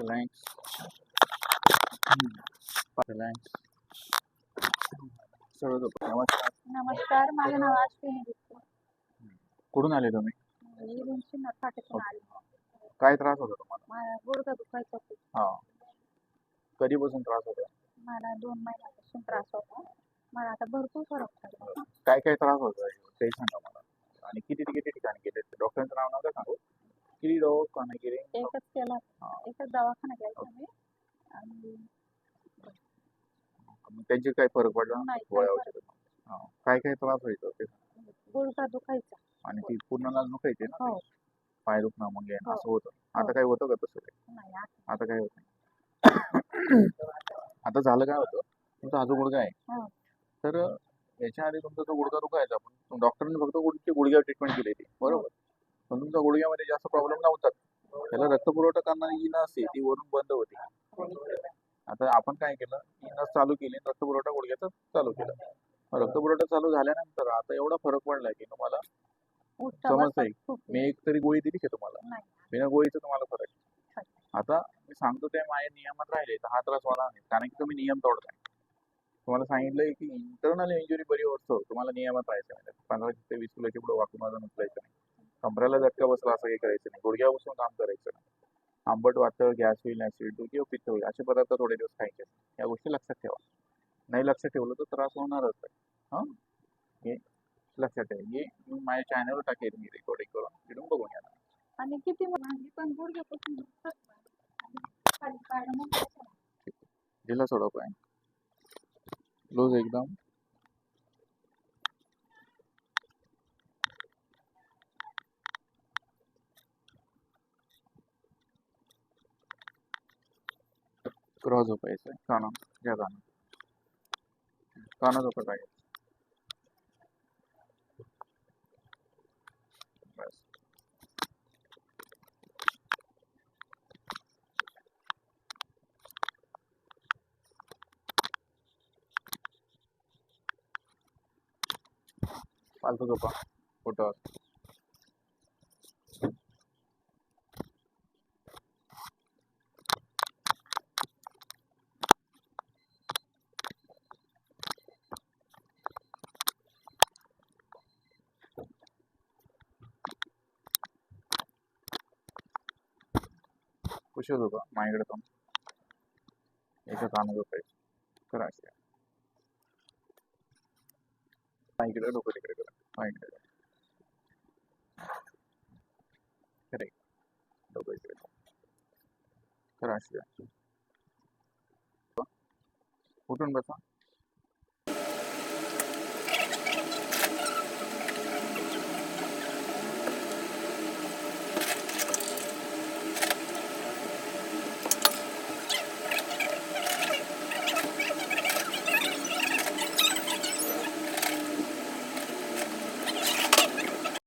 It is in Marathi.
रिलॅक्स सरळ झोपा. नमस्कार. नमस्कार माझं नाव अश्विनी गुप्ते कुठून आले तुम्ही? मी आली. काय त्रास होता तुम्हाला? मला गुडघा दुखायचा खूप हा. कधीपासून त्रास होता? मला दोन महिन्यापासून त्रास होता. मला आता भरपूर फरक पडला. काय काय त्रास होता? ते सांगा मला. आणि किती किती ठिकाणी गेले? डॉक्टरांचं नाव नका सांगू. किती दवाखाना गेले? एकच केला. दवाखाना गेला मी आणि मग त्यांचे काय फरक पडला? नाही, काही गोळ्या फरक औषधं हा. काय काय त्रास व्हायचा ते. गुडघा दुखायचा. आणि ती पूर्ण नाच दुखायचे ना हो. पाय दुखणं मग हे हो. असं होतं. आता काय होतं का तसं काही? नाही आता आता काय होत नाही. आता झालं काय होतं? तुमचा हा जो गुडघा आहे. हो. तर याच्या आधी तुमचा जो गुडघा दुखायचा पण डॉक्टरने फक्त गुडघ्याची गुडघ्यावर ट्रीटमेंट केली होती. बरोबर? पण तुमच्या गुडघ्यामध्ये जास्त प्रॉब्लेम नव्हता. त्याला रक्तपुरवठा करणारी जी नस आहे ती वरून बंद होती. आता आपण काय केलं ही नस चालू केली आणि रक्तपुरवठा गुडघ्याचा चालू केला. मग रक्तपुरवठा चालू झाल्यानंतर आता एवढा फरक पडलाय की तुम्हाला समजतंय. मी एक तरी गोळी दिली का तुम्हाला. बिना गोळीचा तुम्हाला फरक. आता मी सांगतो ते माझ्या नियमात राहिले तर हा त्रास होणार नाही. कारण की तुम्ही नियम तोडताय. तुम्हाला सांगितलंय की इंटरनल इंजुरी बरी होतो तुम्हाला नियमात राहायचं पंधरा ते वीस किलोची पुढे वाकून माझं उचलायचं नाही. कमराला झटका बसला असं काही करायचं नाही. गुडघ्या बसून काम करायचं नाही. आंबट वातळ गॅस होईल ऍसिड किंवा पित्त होईल असे पदार्थ थोडे दिवस खायचे या गोष्टी लक्षात ठेवा. नाही लक्षात ठेवलं तर त्रास होणारच आहे. हां? हे लक्षात ठेवा. हे मी माझ्या चॅनलवर टाकेल मी रेकॉर्डिंग करून. तिथून बघून या आणि किती पण गुडघ्यापासून? दिला सोडा पाय लूज एकदम. क्रॉस झोपायचं काना घ्या काना. काना झोपा काय बस. फालतू झोपा. फोटो कुशी झोपा माझ्याकडे पण. एका काना झोपायचं करा अशी इकडे डोकं तिकडे करा. हा इकडे करा. खरे डोकं इकडे करा. करा अशी उठून बसा?